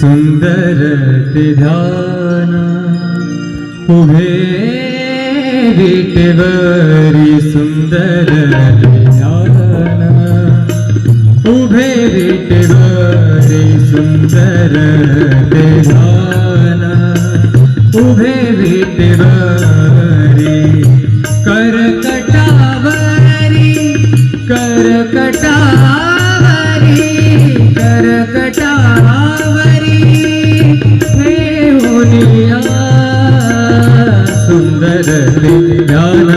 सुंदर ते ध्यान उभे विटेवरी सुंदर ते ध्यान उभे विटेवरी सुंदर ते ध्यान उभे विटेवरी करकटावरी करकटा ஞான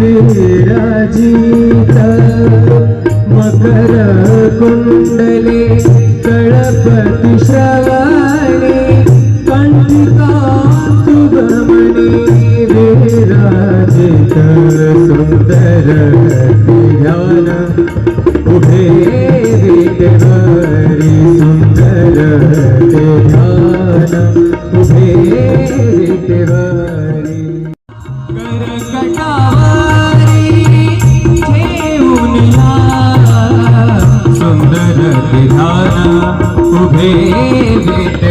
विराजित मकर कुंडले कळपति श्रवाणी कंठिका सुगमणी विराजित सुंदर ज्ञान उभे विटवारी सुंदर ध्यान उभे विटवारी ভেবে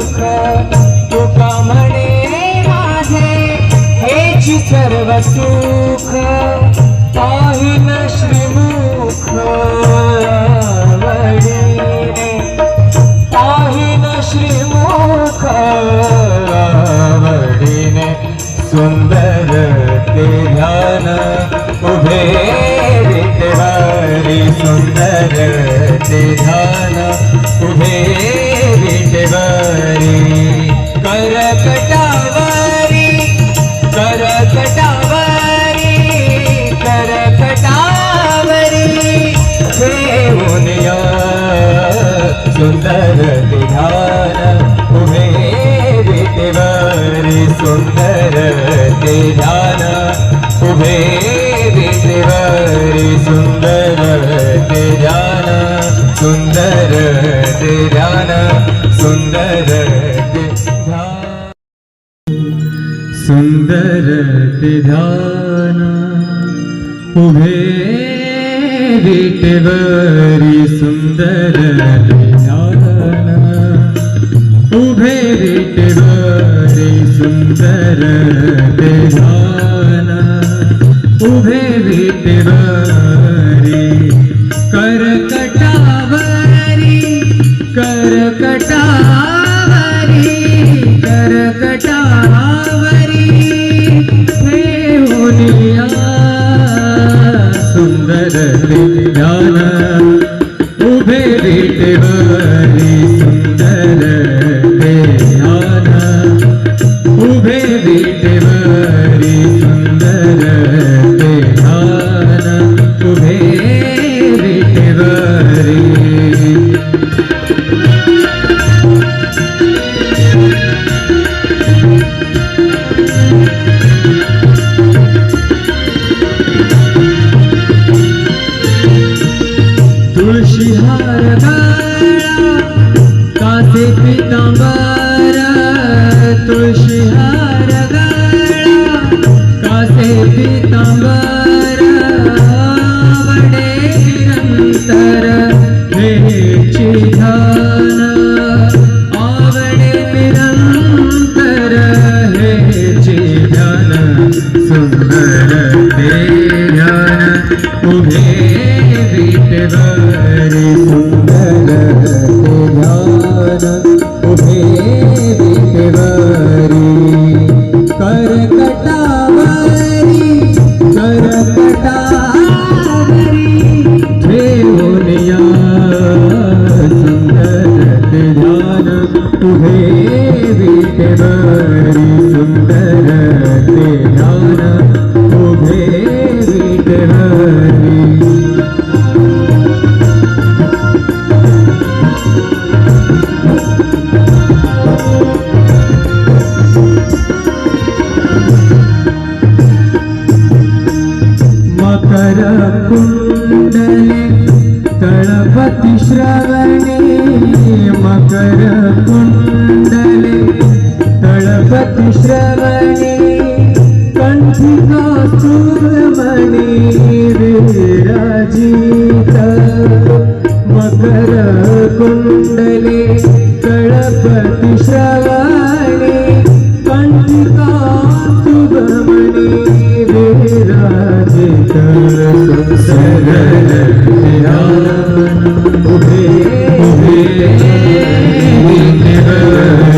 दुःख तुका म्हणे माझे हेची सर्व सुख. पाहिल श्रीमुख वडीने पाहिल श्रीमुख वडीने सुंदर ते ध्यान उभे रितवारी सुंदर ते ध्यान उभे करकटावारी करकटावारी सुंदर ध्यान उभे विटेवर सुंदर ते ध्यान उभे सुंदर ते ध्यान सुंदर ते ध्यान सुंदर सुंदर ते ध्यान। उभे रेटेवरी सुंदर ते ध्यान। उभे रेटेवरी सुंदर ते ध्यान। उभे रेटेवरी पितांबर ദേവി സുന്ദര ധ്യാന Thank you.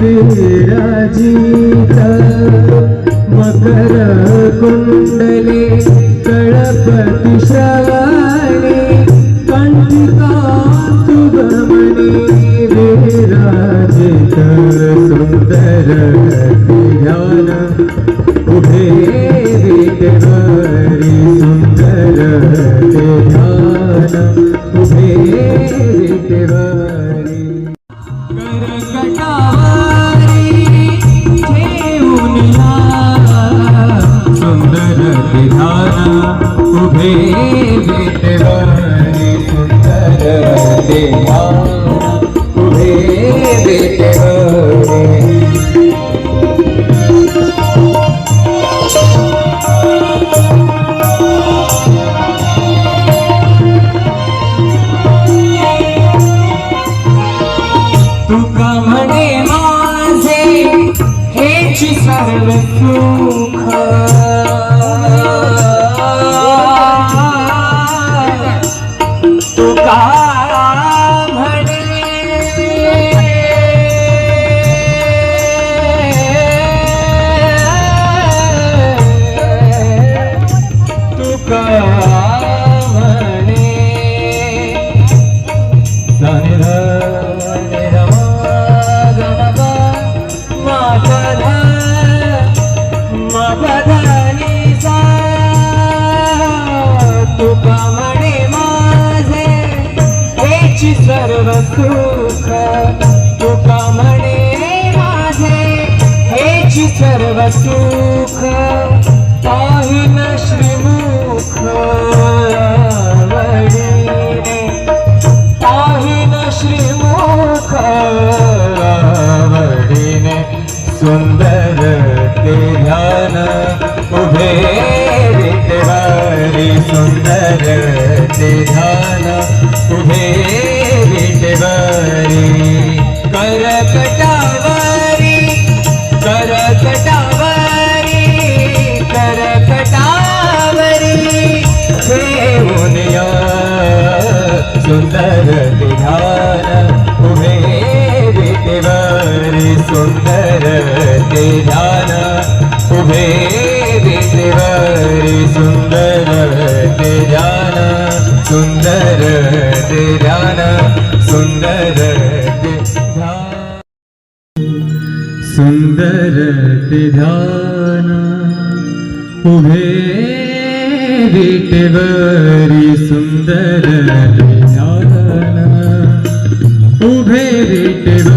विराजित मकर कुंडले तळपती श्रवणे कंठिका सुगमणी विराजित सुंदर ध्यान उभे विटेवरी सुंदर ते ध्यान उभे विटेवरी सर्व सुख पाहिल श्रीमुख वडिने पाहिन श्रीमुख वडीने सुंदर ते ध्यान उभे विटेवारी सुंदर ते ध्यान उभे ध्यान उभे विटेवरी सुंदर ते ध्यान सुंदर ते ध्यान सुंदर ते ध्यान। सुंदर ते ध्यान उभे विटेवरी सुंदर ते ध्यान। उभे विटेवरी